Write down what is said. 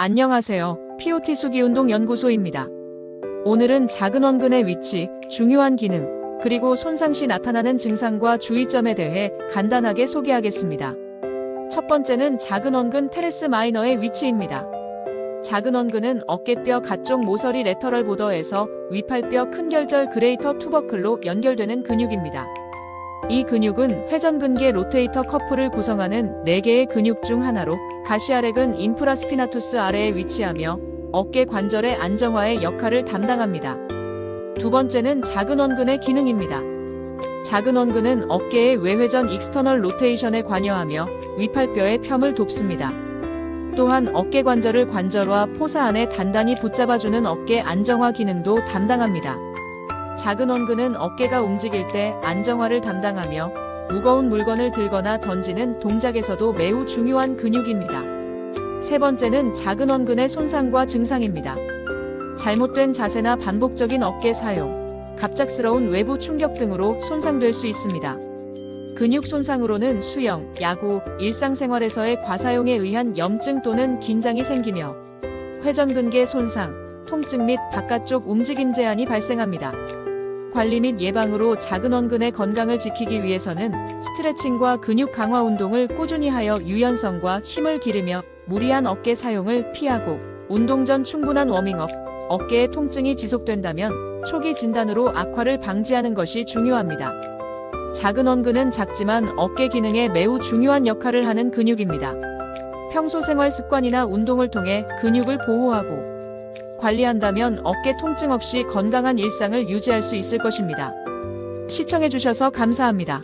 안녕하세요. POT 수기운동 연구소입니다. 오늘은 작은 원근의 위치, 중요한 기능, 그리고 손상 시 나타나는 증상과 주의점에 대해 간단하게 소개하겠습니다. 첫 번째는 작은 원근 테레스 마이너의 위치입니다. 작은 원근은 어깨뼈 가쪽 모서리 레터럴 보더에서 위팔뼈 큰 결절 그레이터 투버클로 연결되는 근육입니다. 이 근육은 회전근개 로테이터 커플을 구성하는 4개의 근육 중 하나로 가시아렉은 인프라스피나투스 아래에 위치하며 어깨 관절의 안정화의 역할을 담당합니다. 두 번째는 작은 원근의 기능입니다. 작은 원근은 어깨의 외회전 익스터널 로테이션에 관여하며 위팔뼈의 펴을 돕습니다. 또한 어깨 관절을 관절화 포사 안에 단단히 붙잡아주는 어깨 안정화 기능도 담당합니다. 작은 원근은 어깨가 움직일 때 안정화를 담당하며 무거운 물건을 들거나 던지는 동작에서도 매우 중요한 근육입니다. 세 번째는 작은 원근의 손상과 증상입니다. 잘못된 자세나 반복적인 어깨 사용, 갑작스러운 외부 충격 등으로 손상될 수 있습니다. 근육 손상으로는 수영, 야구, 일상생활에서의 과사용에 의한 염증 또는 긴장이 생기며 회전근개 손상, 통증 및 바깥쪽 움직임 제한이 발생합니다. 관리 및 예방으로 작은 원근의 건강을 지키기 위해서는 스트레칭과 근육 강화 운동을 꾸준히 하여 유연성과 힘을 기르며 무리한 어깨 사용을 피하고 운동 전 충분한 워밍업, 어깨의 통증이 지속된다면 초기 진단으로 악화를 방지하는 것이 중요합니다. 작은 원근은 작지만 어깨 기능에 매우 중요한 역할을 하는 근육입니다. 평소 생활 습관이나 운동을 통해 근육을 보호하고 관리한다면 어깨 통증 없이 건강한 일상을 유지할 수 있을 것입니다. 시청해주셔서 감사합니다.